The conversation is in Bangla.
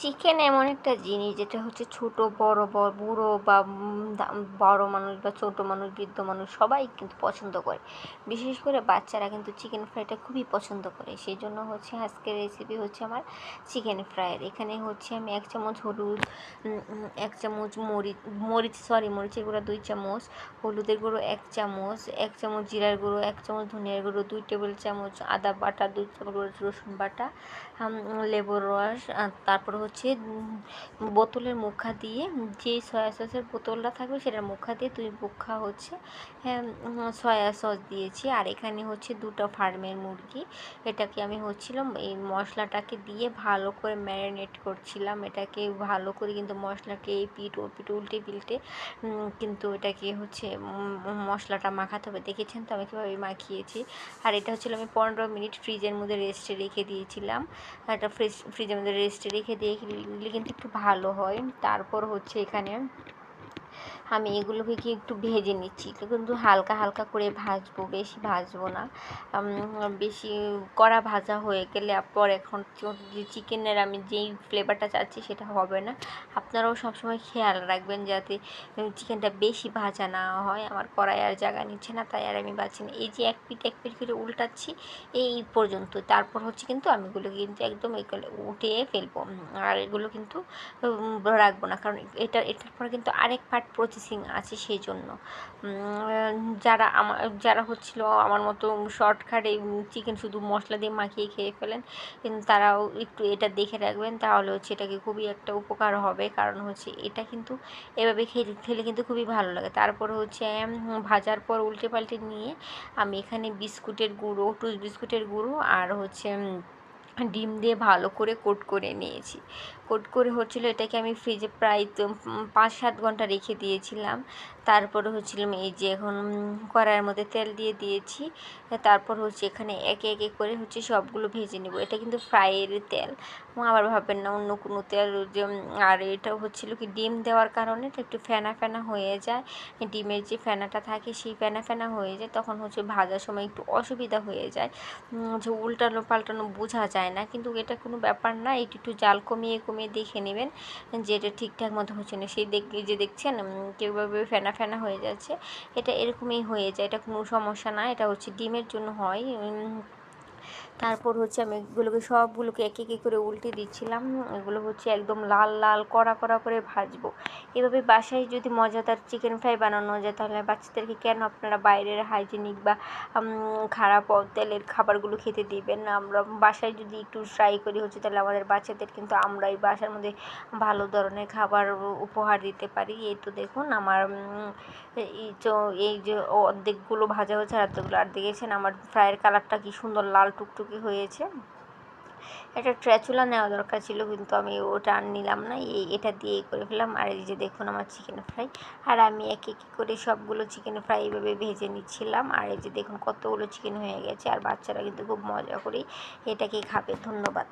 চিকেন এমন একটা জিনিস যেটা হচ্ছে ছোট, বড় বড় বা বড় মানুষ বা ছোট মানুষ, বৃদ্ধ মানুষ সবাই কিন্তু পছন্দ করে। বিশেষ করে বাচ্চারা কিন্তু চিকেন ফ্রাইটা খুবই পছন্দ করে। সেই জন্য হচ্ছে আজকের রেসিপি হচ্ছে আমার চিকেন ফ্রাইয়ের এখানে হচ্ছে আমি এক চামচ হলুদ এক চামচ মরিচ মরিচ সরি মরিচের গুঁড়ো দুই চামচ, হলুদের গুঁড়ো এক চামচ এক চামচ জিরার গুঁড়ো, এক চামচ ধনিয়ার গুঁড়ো, দুই টেবিল চামচ আদা বাটা, দুই চামচ রসুন বাটা লেবুর রস তারপর হচ্ছে বোতলের মুখা দিয়ে যে সয়া সসের বোতলটা থাকবে সেটার মুখা দিয়ে দুই মুখা হচ্ছে হ্যাঁ, সয়া সস দিয়েছি। আর এখানে হচ্ছে দুটো ফার্মের মুরগি। এটাকে আমি হচ্ছিলাম এই মশলাটাকে দিয়ে ভালো করে ম্যারিনেট করছিলাম। এটাকে ভালো করে কিন্তু মশলাকে এই পিঠ ও পিঠ উল্টে পিল্টে কিন্তু এটাকে হচ্ছে মশলাটা মাখাতে হবে। দেখেছেন তো আমি কীভাবে মাখিয়েছি? আর এটা হচ্ছিল আমি পনেরো মিনিট ফ্রিজের মধ্যে রেস্টে রেখে দিয়েছিলাম। একটা ফ্রিজ ফ্রিজের মধ্যে রেস্টে রেখে দিয়ে দিলে কিন্তু একটু ভালো হয়। তারপর হচ্ছে এখানে আমি এগুলোকে কি একটু ভেজে নিচ্ছি? কিন্তু হালকা হালকা করে ভাজবো, বেশি ভাজবো না। বেশি কড়া ভাজা হয়ে গেলে পর এখন যে চিকেনের আমি যেই ফ্লেভারটা চাচ্ছি সেটা হবে না। আপনারাও সবসময় খেয়াল রাখবেন যাতে চিকেনটা বেশি ভাজা না হয়। আমার কড়াই আর জায়গা নিচ্ছে না, তাই আর আমি বাঁচি না। এই যে এক পিঠ এক পিঠ করে উল্টাচ্ছি, এই পর্যন্ত। তারপর হচ্ছে কিন্তু আমি এগুলো কিন্তু একদম এগুলো উঠিয়ে ফেলব। আর এগুলো কিন্তু রাখব না। কারণ এটা, এটার পর কিন্তু আরেক পার্ট প্রসেসিং আছে সেই জন্য যারা আমার যারা হচ্ছিল আমার মতো শর্টকাটে চিকেন শুধু মশলা দিয়ে মাখিয়ে খেয়ে ফেলেন, কিন্তু তারাও একটু এটা দেখে রাখবেন, তাহলে হচ্ছে এটাকে খুবই একটা উপকার হবে। কারণ হচ্ছে এটা কিন্তু এভাবে খেলে খেলে কিন্তু খুবই ভালো লাগে। তারপরে হচ্ছে ভাজার পর উল্টে পাল্টে নিয়ে আমি এখানে বিস্কুটের গুঁড়ো টুস বিস্কুটের গুঁড়ো আর হচ্ছে ডিম দিয়ে ভালো করে কোট করে নিয়েছি। কোট করে হচ্ছিল এটাকে আমি ফ্রিজে প্রায় পাঁচ সাত ঘণ্টা রেখে দিয়েছিলাম। তারপরে হচ্ছিলাম এই যে এখন কড়াইয়ের মধ্যে তেল দিয়ে দিয়েছি। তারপর হচ্ছে এখানে একে একে করে হচ্ছে সবগুলো ভেজে নেব। এটা কিন্তু ফ্রাইয়ের তেল। আবার ভাববেন না অন্য কোনো তেল যে আর এটা হচ্ছিল কি ডিম দেওয়ার কারণে একটু ফেনা ফেনা হয়ে যায়। ডিমের যে ফেনাটা থাকে সেই ফেনা ফেনা হয়ে যায়। তখন হচ্ছে ভাজার সময় একটু অসুবিধা হয়ে যায়। যে উল্টানো পাল্টানো বোঝা যায় না। কিন্তু এটা কোনো ব্যাপার না এটি একটু জাল কমিয়ে কমিয়ে দেখে নেবেন যে এটা ঠিকঠাক মতো হচ্ছে না। সেই দেখ যে দেখছেন কীভাবে ফেনা ফেনা হয়ে যাচ্ছে, এটা এরকমই হয়ে যায়। এটা কোনো সমস্যা না, এটা হচ্ছে ডিমের জন্য হয়। তারপর হচ্ছে আমি এগুলোকে সবগুলোকে এক এক করে উল্টে দিচ্ছিলাম। এগুলো হচ্ছে একদম লাল লাল কড়া কড়া করে ভাজবো। এভাবে বাসায় যদি মজাদার চিকেন ফ্রাই বানানো যায়, তাহলে বাচ্চাদেরকে কেন আপনারা বাইরের হাইজেনিক বা খারাপ তেলের খাবারগুলো খেতে দিবেন আমরা বাসায় যদি একটু ট্রাই করি হচ্ছে, তাহলে আমাদের বাচ্চাদের কিন্তু আমরাই বাসার মধ্যে ভালো ধরনের খাবার উপহার দিতে পারি। এই তো দেখুন আমার এই এই যে অর্ধেকগুলো ভাজা হয়েছে আর অর্ধেকগুলো আর দেখেছেন আমার ফ্রাইয়ের কালারটা কি সুন্দর লাল টুকটুকি হয়েছে। একটা ট্র্যাচুলা নেওয়া দরকার ছিল, কিন্তু আমি ওটা আর নিলাম না। এই, এটা দিয়ে করে ফেলাম আর এই যে দেখুন আমার চিকেন ফ্রাই আর আমি এক এক করে সবগুলো চিকেন ফ্রাই এভাবে ভেজে নিচ্ছিলাম। আর এই যে দেখুন কতগুলো চিকেন হয়ে গেছে। আর বাচ্চারা কিন্তু খুব মজা করেই এটাকে খাবে। ধন্যবাদ।